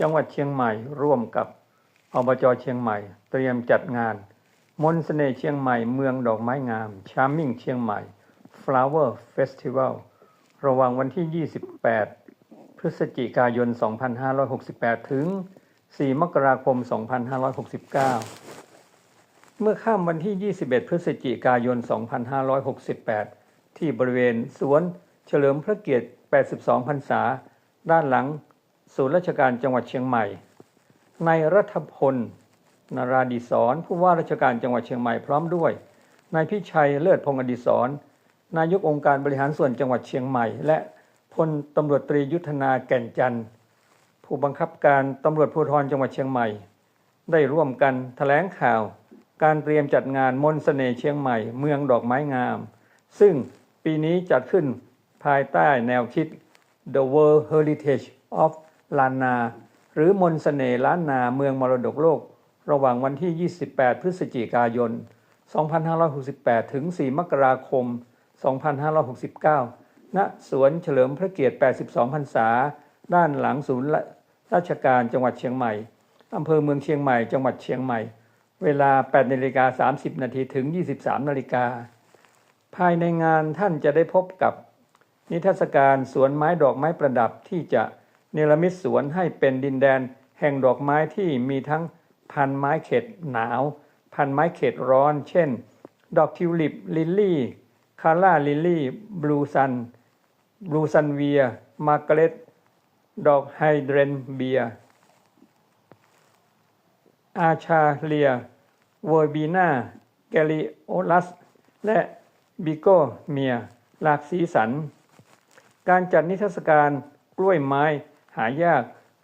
จังหวัดเชียงใหม่ร่วมกับอบจเชียงใหม่ เตรียมจัดงาน มนต์เสน่ห์เชียงใหม่เมืองดอกไม้งาม Charming เชียงใหม่ Flower Festival ระหว่างวันที่ 28 พฤศจิกายน 2568 ถึง 4 มกราคม 2569 เมื่อข้ามวันที่ 21 พฤศจิกายน 2568 ที่บริเวณสวนเฉลิมพระเกียรติ 82 พรรษา ด้านหลัง ศูนย์ราชการจังหวัดเชียงใหม่ ในายรัฐพลนาราดิศรผู้ว่าราชการจังหวัดเชียงใหม่พร้อมด้วยนายพิชัยเลิศพงศ์อดิศรนายกองค์การบริหารส่วนจังหวัดเชียงใหม่ และพลตำรวจตรียุทธนาแก่นจันทร์ผู้บังคับการตำรวจภูธรจังหวัดเชียงใหม่ ได้ร่วมกันแถลงข่าว การเตรียมจัดงานมนต์เสน่ห์เชียงใหม่ เมืองดอกไม้งาม ซึ่งปีนี้จัดขึ้นภายใต้แนวคิด The World Heritage of Lana หรือมนต์เสน่ห์ล้านนาเมืองมรดกโลก ระหว่างวันที่ 28 พฤศจิกายน 2568 ถึง 4 มกราคม 2569 ณ สวนเฉลิมพระเกียรติ 82 พรรษา ด้านหลังศูนย์ราชการจังหวัดเชียงใหม่ อำเภอเมืองเชียงใหม่ จังหวัดเชียงใหม่ เวลา 8นาฬิกา30 นาทีถึง 23นาฬิกา ภายในงานท่านจะได้พบกับนิทรรศการสวนไม้ดอกไม้ประดับที่จะ เนรมิตสวนให้เป็นดินแดน แห่งดอกไม้ที่มีทั้งพันไม้เขตหนาว พันไม้เขตร้อน เช่น ดอกทิวลิปลิลลี่คาร่าลิลลี่บลูซันบลูซันเวียมาร์กเร็ตดอกไฮเดรนเบีย อาชาเลียเวอร์บีนาแกลิโอลัส และบิโกเมีย หลากสีสัน การจัดนิทรรศการกล้วยไม้ หายาก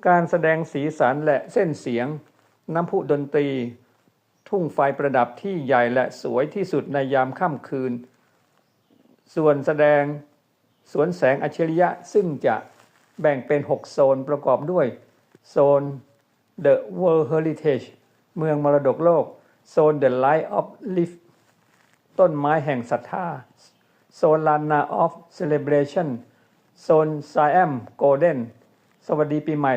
การแสดงสีสันและเส้นเสียง น้ำพุดนตรี ทุ่งไฟประดับที่ใหญ่และสวยที่สุดในยามค่ำคืน ส่วนแสดงสวนแสงอัจฉริยะซึ่งจะแบ่งเป็น 6 โซนประกอบด้วย โซน The World Heritage เมืองมรดกโลก โซน The Light of Life ต้นไม้แห่งศรัทธา โซน Lana of Celebration โซน Siam Golden สวัสดีปีใหม่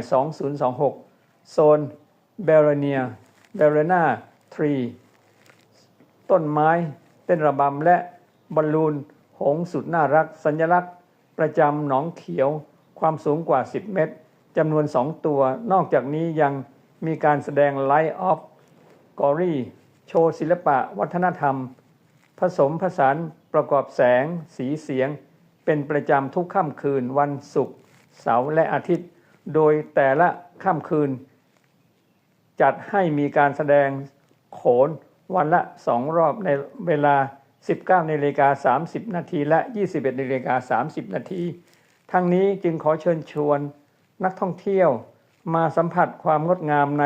2026 โซน b e r a n i a b e r a n a Tree ต้นไม้เต้นระบำและบอลลูนหงสุดน่ารัก สัญลักษณ์ ประจำหนองเขียว ความสูงกว่า 10 เมตรจำนวน 2 ตัว นอกจากนี้ยังมีการแสดง Light of Glory โชว์ศิลปะวัฒนธรรม ผสมผสานประกอบแสง สีเสียง เป็นประจำทุกค่ำคืนวันศุกร์เสาร์และอาทิตย์ โดยแต่ละค่ำคืน จัดให้มีการแสดงโขนวันละสองรอบในเวลา 19นาฬิกา30 นาทีและ 21นาฬิกา30 นาทีทั้งนี้จึงขอเชิญชวนนักท่องเที่ยวมาสัมผัสความงดงามใน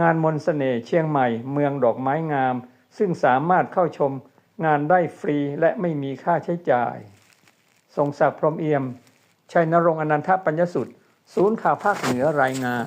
งานมนต์เสน่ห์เชียงใหม่ เมืองดอกไม้งาม ซึ่งสามารถเข้าชมงานได้ฟรีและไม่มีค่าใช้จ่าย ทรงศักดิ์พรมเอี่ยม ชัยนรงค์อนันทปัญญสุต ศูนย์ข่าวภาคเหนือรายงาน